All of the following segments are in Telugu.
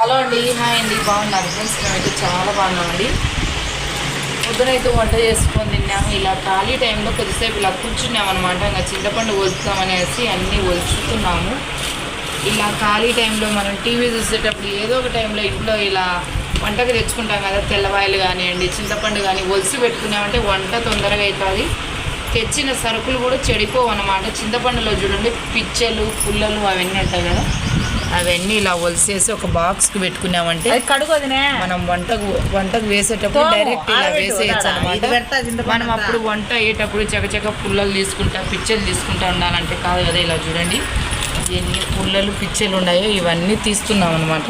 హలో అండి హాయ్ అండి బాగున్నారు? ఫ్రెండ్స్ మేమైతే చాలా బాగున్నామండి. పొద్దునైతే వంట చేసుకొని తిన్నాము. ఇలా ఖాళీ టైంలో కొద్దిసేపు ఇలా కూర్చున్నాం అనమాట ఇంకా చింతపండు ఒలుస్తామనేసి అన్నీ ఒలుచుతున్నాము ఇలా ఖాళీ టైంలో మనం టీవీ చూసేటప్పుడు ఏదో ఒక టైంలో ఇంట్లో ఇలా వంటకు తెచ్చుకుంటాం కదా తెల్లవాయలు కానివ్వండి చింతపండు కానీ ఒలిసి పెట్టుకున్నామంటే వంట తొందరగా అవుతుంది తెచ్చిన సరుకులు కూడా చెడిపోవు అనమాట చింతపండులో చూడండి పిచ్చలు పుల్లలు అవన్నీ ఉంటాయి కదా. అవన్నీ ఇలా ఒలిసేసి ఒక బాక్స్కి పెట్టుకున్నామంటే అది కడుగు వదినే మనం వంటకు వంటకు వేసేటప్పుడు డైరెక్ట్ ఇలా వేసేయచ్చు. అనమాట మనం. అప్పుడు వంట అయ్యేటప్పుడు చకచక పుల్లలు తీసుకుంటా పిచ్చలు తీసుకుంటా ఉండాలంటే కాదు కదా ఇలా చూడండి. ఎన్ని పుల్లలు పిచ్చలు ఉన్నాయో ఇవన్నీ తీస్తున్నాం అనమాట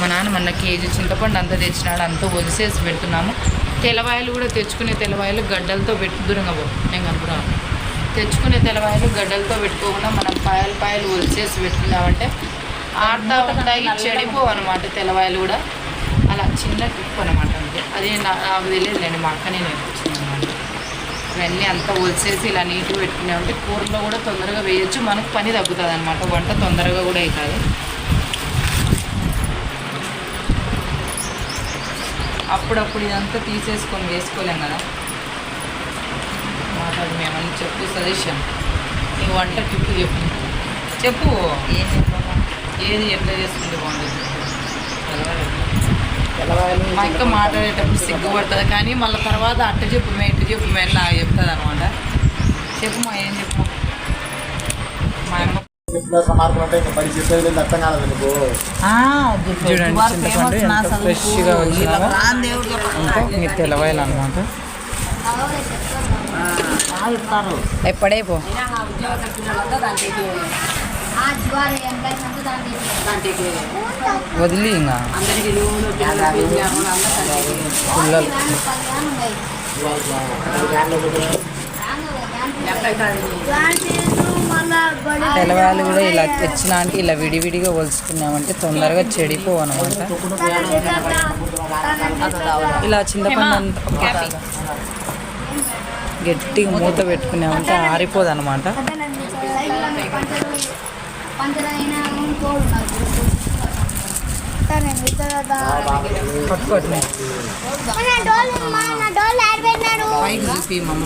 మా నాన్న మొన్న కేజీ చింతపండు అంతా తెచ్చినాడు అంతా ఒలిసేసి పెడుతున్నాము. తెలవాయలు కూడా తెచ్చుకునే తెలవాయలు గడ్డలతో పెట్టు దూరంగా పో. నేను కనుకురా తెచ్చుకునే తెలవాయలు గడ్డలతో పెట్టుకోకుండా మనం పాయలు పాయలు ఒలిచేసి పెట్టుకున్నామంటే ఆడతా ఉంటాయి చెడిపోవు అనమాట తెలవాయలు కూడా. అలా చిన్న టిప్ అనమాట అంతే. అది నాకు నాకు తెలియదులేండి మా అక్కనే నేర్పించింది అనమాట ఇవన్నీ అంతా ఒలిసేసి ఇలా నీట్గా పెట్టుకున్నామంటే కూరలో కూడా తొందరగా వేయచ్చు. మనకు పని తగ్గుతుంది అనమాట వంట తొందరగా కూడా అవుతుంది. అప్పుడప్పుడు ఇదంతా తీసేసుకొని వేసుకోలేం కదా. మాట్లాడు మేమని చెప్పు సజెషన్ నీ వంట టిప్పు చెప్పు. చెప్పు. ఏం చెప్పాలా? ఏది ఎట్లా చేసుకుంటే బాగుంటుంది మా అక్క మాట్లాడేటప్పుడు సిగ్గుపడుతుంది కానీ మళ్ళీ తర్వాత అట్ట చెప్పు మే ఇట్టు చెప్పు మే నాకు చెప్తుంది అనమాట చెప్పు మా ఏం చెప్పు. మా అమ్మ చెప్పిన అంటే ఇంకా చెప్పేది లేదు అర్థం కాలేదు నీకు. చూడండి. ఫ్రెష్గా. ఇంకా మీరు అనమాట పో. వదిలి ఇంకా. పుల్లలు. తెలవాయలు కూడా ఇలా తెచ్చినా అంటే ఇలా విడివిడిగా ఒలుచుకున్నామంటే తొందరగా చెడిపోవు అనమాట ఇలా చింతపండు అంతా గట్టిగా మూత పెట్టుకున్నామంటే ఆరిపోదు అనమాట పట్టుకోవట్లే పైకి చూపి మమ్మ.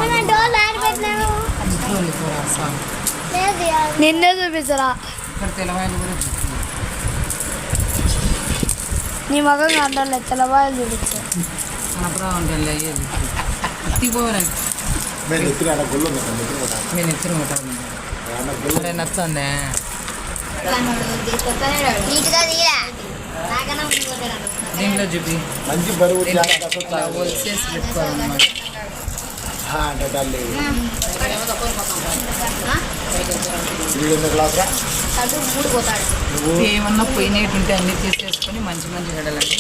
నిన్నే చూపించరా తెలవాయలు. నీ మగం కంటాలే తెల్లవాళ్ళు చూపించు. తీరా? దీంట్లో చూపి. మంచి బరువు దీంట్లో చాలా అంటే తల్లి. వీడు క్లాస్ రా మూడు పోతాడు. నువ్వు? ఏమన్నా పోయినట్టు ఉంటే అన్నీ తీసేసుకొని మంచి మంచి గడలండి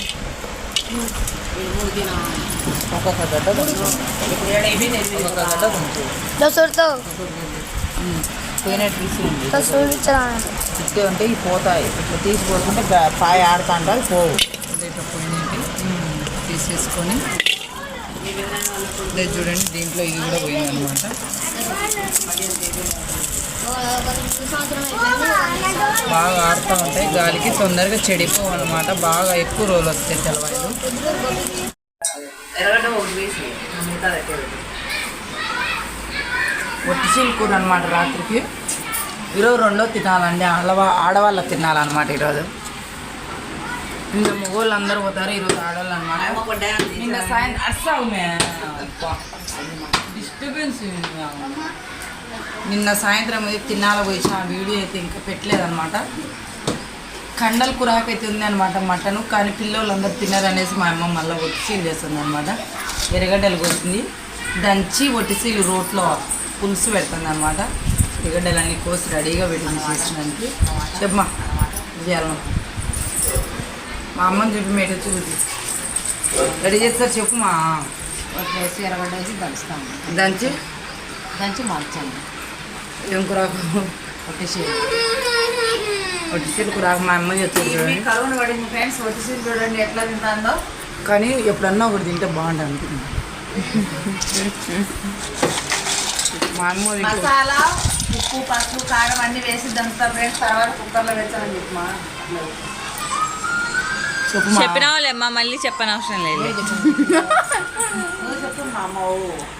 ఒక్కొక్క గడ్డ పోయినట్టు తీసేయండి. ఇట్టే ఉంటే ఇవి పోతాయి. ఇట్లా తీసిపోతుంటే గా- పాయ ఆడుతా అంటారు పోవు. పోయినట్టు తీసేసుకొని ఇదే చూడండి దీంట్లో ఇది కూడా పోయింది అనమాట బాగా ఆడుతూ ఉంటాయి. గాలికి తొందరగా చెడిపోవు అనమాట బాగా ఎక్కువ రోజులు వస్తాయి తెల్లవాయలు ఎర్రగడ్డ ఒట్టిసీల కూర అనమాట రాత్రికి. ఈరోజు రెండో తినాలండి. ఆడవా ఆడవాళ్ళ తినాలన్నమాట ఈరోజు. ఇంకా మగవాళ్ళు అందరూ పోతారు ఈరోజు ఆడవాళ్ళు అనమాట నిన్న సాయంత్రం అస్సావు డిస్టర్బెన్స్ నిన్న సాయంత్రం అయితే తినాల ఆ వీడియో అయితే ఇంకా పెట్టలేదన్నమాట. కండల కురాకు అయితే ఉంది అనమాట మటను కానీ పిల్లలందరూ తినరనేసి మా అమ్మ మళ్ళీ ఒట్టిసీలు చేస్తుంది అనమాట ఎర్రగడ్డలు కొట్టింది. దంచి ఒట్టిసీలు రోట్లో పులుసు పెడుతుంది అనమాట ఎర్రగడ్డలన్నీ కోసి రెడీగా పెట్టింది చేసినానికి చెప్పమా చేయాలను మా అమ్మని చెప్పి మేట వచ్చి చూపి. రెడీ చేస్తారు వేసి ఎర్రగడ్డ వేసి దంచుతాము. దంచి? దంచి మార్చాము ఏం కురాకు? కొట్టేసి ఒట్టిసీలు కురాకు మా అమ్మ చెప్తుంది కరోనా పడింది ఫ్రెండ్స్ వచ్చేసి చూడండి ఎట్లా తింటుందో. కానీ ఎప్పుడన్నా ఒకటి తింటే బాగుంటుంది అనుకుంటుంది మా అమ్మ మసాలా ఉప్పు పసుపు కారం అన్ని వేసి దంచుతా ఫ్రెండ్స్ తర్వాత కుక్కర్లో వేసామని చెప్పమా చెప్పు మా. చెప్పినావులేమ్మా మళ్ళీ చెప్పనవసరం లేదు.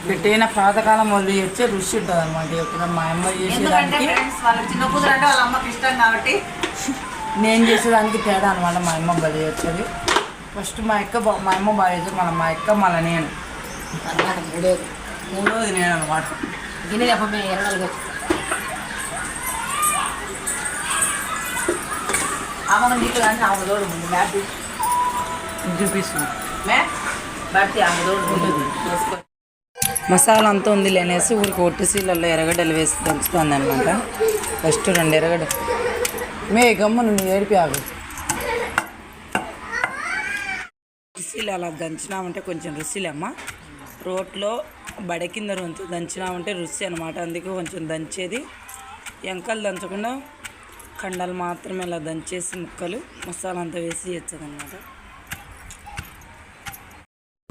పెట్టైన పాతకాలం వాళ్ళు చేస్తే రుచి ఉంటుంది అనమాట ఎప్పుడు మా అమ్మ చేసేదానికి ఫ్రెండ్స్ వాళ్ళ చిన్న కూతురు అంటే వాళ్ళ అమ్మకి ఇష్టం కాబట్టి. నేను చేసేదానికి తేడా అనమాట మా అమ్మ బలి చేస్తుంది. ఫస్ట్ మా అక్క బా- మా అమ్మ బాగా చేస్తుంది. మళ్ళీ మా అక్క మళ్ళీ నేను. మూడోది మూడోది నేను అనమాట గిన్నె ఆమె నీకు కానీ ఆమె తోడు ముందు చూపిస్తుంది మే మసాలా అంతా ఉంది లేనేసి ఊరికి ఒట్టిసీలలో ఎరగడ్డలు వేసి దంచుతుంది అనమాట ఫస్ట్ రెండు ఎరగడ మే గమ్మును ఏడిపి ఆగు. రుసిలు అలా దంచినామంటే కొంచెం రుసిలేమ్మ. రోట్లో బడ కింద రొంతు దంచినామంటే రుచి అనమాట అందుకే కొంచెం దంచేది. ఎంకలు దంచకుండా కండలు మాత్రమే ఇలా దంచేసి ముక్కలు మసాలా అంతా వేసి చేస్తుంది అనమాట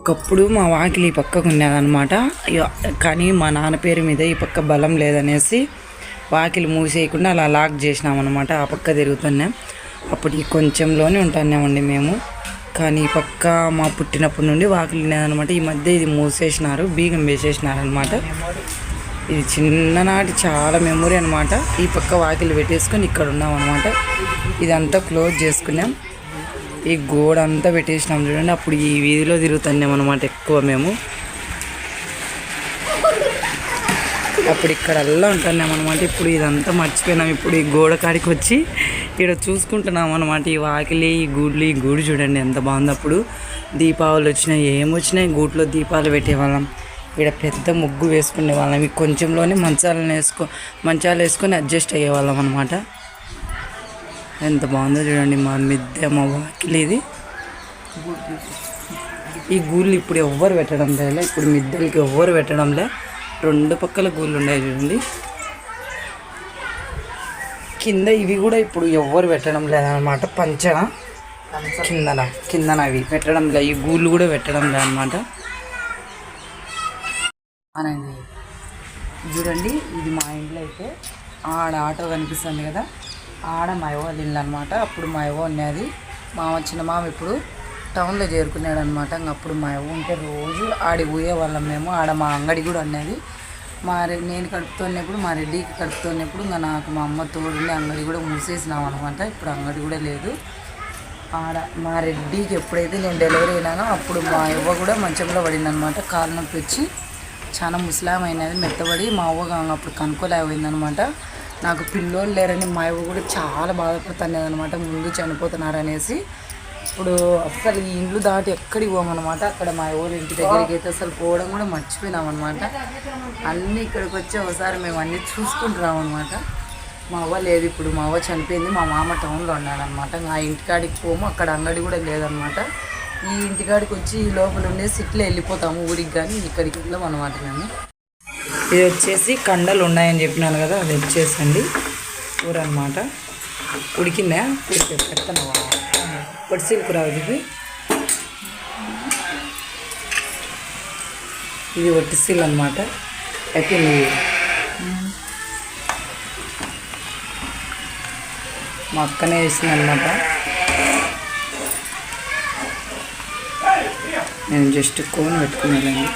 ఒకప్పుడు మా వాకిలి ఈ పక్కకు ఉండేదన్నమాట. కానీ మా నాన్న పేరు మీద ఈ పక్క బలం లేదనేసి వాకిలి మూసేయకుండా అలా లాక్ చేసినామన్నమాట ఆ పక్క తిరుగుతున్నాం అప్పుడు ఈ కొంచెంలోనే ఉంటున్నామండి మేము. కానీ ఈ పక్క మా పుట్టినప్పటి నుండి వాకిలి ఉండేదన్నమాట. ఈ మధ్య ఇది మూసేసినారు బీగం వేసేసినారనమాట ఇది చిన్ననాటి చాలా మెమొరీ అనమాట ఈ పక్క వాకిలి పెట్టేసుకొని ఇక్కడ ఉన్నాం అనమాట ఇదంతా క్లోజ్ చేసుకున్నాం. ఈ గోడ అంతా పెట్టేసినాం చూడండి. అప్పుడు ఈ వీధిలో తిరుగుతున్నాం అనమాట ఎక్కువ మేము. అప్పుడు ఇక్కడల్లా ఉంటున్నాం అనమాట ఇప్పుడు ఇదంతా మర్చిపోయినాం. ఇప్పుడు ఈ గోడ కాడికి వచ్చి ఇక్కడ చూసుకుంటున్నాం అనమాట ఈ వాకిలి ఈ గూడ్లు ఈ గూడు చూడండి ఎంత బాగుంది. అప్పుడు దీపావళి వచ్చినాయి ఏమొచ్చినాయి గూట్లో దీపాలు పెట్టేవాళ్ళం. ఇక్కడ పెద్ద ముగ్గు వేసుకునే వాళ్ళం. ఈ కొంచెంలోనే మంచాలను వేసుకో మంచాలు వేసుకొని అడ్జస్ట్ అయ్యేవాళ్ళం అనమాట ఎంత బాగుందో చూడండి మా మిద్దె మా వాకిలి ఇది. ఈ గూళ్ళు ఇప్పుడు ఎవ్వరు పెట్టడం లేదు ఇప్పుడు మిద్దెలకి ఎవ్వరు పెట్టడం లే. రెండు పక్కల గూళ్ళు ఉన్నాయి చూడండి. కింద ఇవి కూడా ఇప్పుడు ఎవ్వరు పెట్టడం లేదనమాట పంచన? కిందన? కిందన అవి పెట్టడం లే. ఈ గూళ్ళు కూడా పెట్టడం లేదనమాట అనేది చూడండి ఇది మా ఇంట్లో అయితే ఆడ ఆటో కనిపిస్తుంది కదా. ఆడ మా అవ్వ వాళ్ళ ఇల్లు అనమాట అప్పుడు మా అవ్వ ఉన్నది. మామ చిన్న మామ ఇప్పుడు టౌన్లో చేరుకున్నాడు అనమాట అప్పుడు మా అవ్వ ఉంటే రోజు ఆడి పోయేవాళ్ళం మేము. ఆడ మా అంగడి కూడా ఉన్నది. మా నేను కడుపుతున్నప్పుడు మా రెడ్డికి కడుపుతున్నప్పుడు ఇంకా నాకు మా అమ్మ తోడుండి అంగడి కూడా మూసేసినాం అనమాట ఇప్పుడు అంగడి కూడా లేదు. ఆడ మా రెడ్డికి ఎప్పుడైతే నేను డెలివరీ అయినానో అప్పుడు మా అవ్వ కూడా మంచంలో పడింది అనమాట కాలు నొప్పి వచ్చి చాలా ముసలామైనది మెత్తబడి మా అవ్వ గా- అప్పుడు కనుక్కోలేకపోయిందనమాట నాకు పిల్లోళ్ళు లేరని మా అవ్వ కూడా చాలా బాధపడుతున్నది అనమాట ముందు చనిపోతున్నారు అనేసి ఇప్పుడు అసలు ఈ ఇండ్లు దాటి ఎక్కడికి పోమన్నమాట. అక్కడ మా ఊరి ఇంటి దగ్గరికి అయితే అసలు పోవడం కూడా మర్చిపోయినాం అనమాట అన్నీ ఇక్కడికి వచ్చి ఒకసారి మేము అన్నీ చూసుకుంటున్నాం అనమాట మా అవ్వ లేదు ఇప్పుడు. మా అవ్వ చనిపోయింది. మా మామ టౌన్లో ఉన్నాడనమాట ఆ ఇంటికాడికి పోము. అక్కడ అంగడి కూడా లేదనమాట ఈ ఇంటికాడికి వచ్చి ఈ లోపల ఉండే సిట్లో వెళ్ళిపోతాము. ఊరికి కానీ ఇక్కడికి వెళ్ళాం అనమాట మేము. ఇది వచ్చేసి కండలు ఉన్నాయని చెప్పినాను కదా అది వచ్చేసండి. కూర అనమాట ఉడికిందా? ఉడికి పెడతాను. పొడిసీల కూర ఇది. ఇది ఒట్టిసీలు అనమాట అయిపోయింది. మా అక్కనే వేసింది అనమాట నేను జస్ట్ కోన్ పెట్టుకున్నానండి.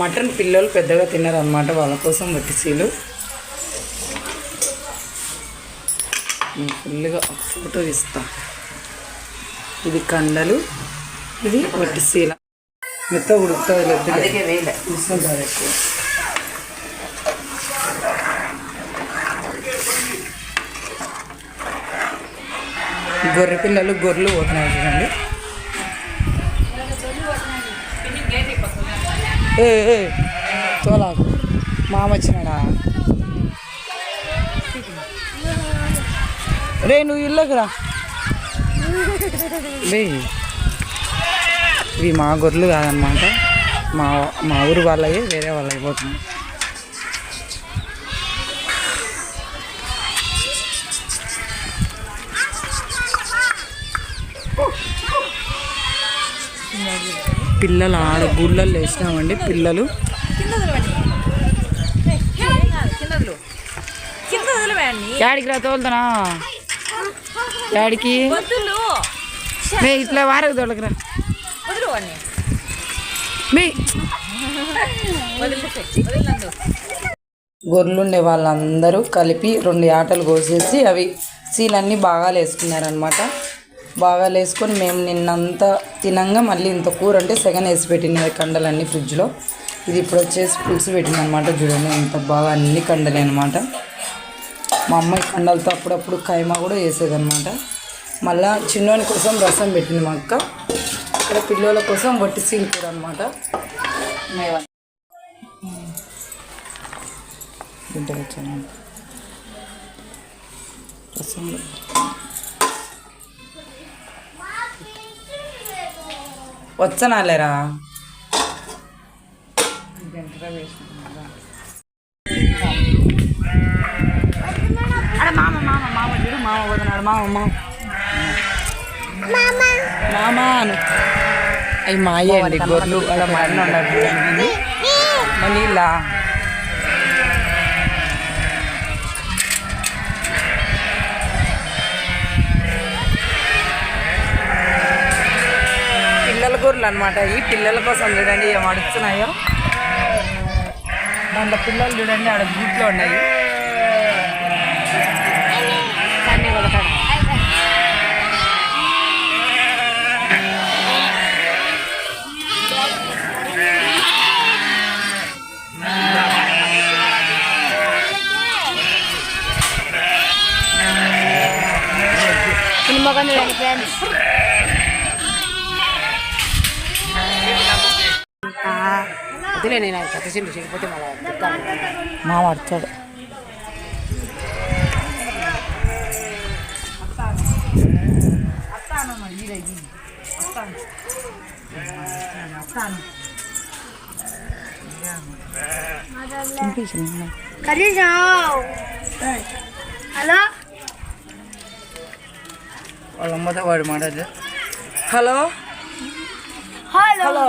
మటన్ పిల్లలు పెద్దగా తిన్నారు అనమాట వాళ్ళ కోసం నేను ఫుల్గా ఒక ఫోటో ఇస్తా ఇది కండలు ఇది వట్టిసీల. మెత్త ఉడుకుతుంది లేదు గొర్రె పిల్లలు గొర్రెలు పోతున్నాయి చూడండి. ఏ ఏ తోలాకు మామ వచ్చినాడా రే నువ్వు ఇళ్ళకి రా. రే. ఇవి మా గొర్రెలు కాదనమాట మా మా ఊరు వాళ్ళవి వేరే వాళ్ళవి పోతున్నాయి. పిల్లలు ఆడ గుళ్ళల్లో వేసినామండి పిల్లలు. యాడికి రా తోలుతానా యాడికి? వద్దులు మే ఇట్లా వారకు తోలకరా. మే. వదిలినందు. గొర్రెలుండే వాళ్ళందరూ కలిపి రెండు ఆటలు కోసేసి అవి సీలన్నీ బాగా వేసుకున్నారనమాట బాగా లేసుకొని మేము నిన్నంతా తినంగా మళ్ళీ ఇంత కూర అంటే సెగన్ వేసి పెట్టినది కండలన్నీ ఫ్రిడ్జ్లో. ఇది ఇప్పుడు వచ్చేసి పులుసు పెట్టిందనమాట చూడండి ఇంత బాగా అన్ని కండలే అనమాట మా అమ్మాయి కండలతో అప్పుడప్పుడు కైమా కూడా వేసేదనమాట మళ్ళా చిన్నోని కోసం రసం పెట్టింది మా అక్క. ఇక్కడ పిల్లల కోసం వట్టి సీల్ కూర అనమాట వచ్చాను రసం వచ్చనాలేరా? అరే మామ మామ మామ చూడు మామ వదనాడు మామ మామ. మామ. అను. అవి మాయే అండి గొర్రెలు అలా మా అన్న ఉన్నారు చూడండి. మళ్ళీ ఇలా. పిల్లల అనమాట ఈ పిల్లల కోసం చూడండి ఏం అడుగుతున్నాయో. దాంట్లో పిల్లలు చూడండి ఆడ గ్రూప్లో ఉన్నాయి. అన్నీ కొడతాడు. ఫ్రెండ్స్ వదిలే నేను పెద్ద చెల్లి చేయకపోతే మళ్ళీ చెప్తాను మా వచ్చాడు కనీసం హలో వాళ్ళ అమ్మతో వాడు మాట్లాడు హలో హలో హలో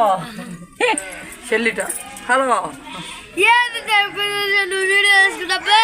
చెల్లిట హలో ఏంది నువ్వు వీడియో వేసుకున్నప్పుడు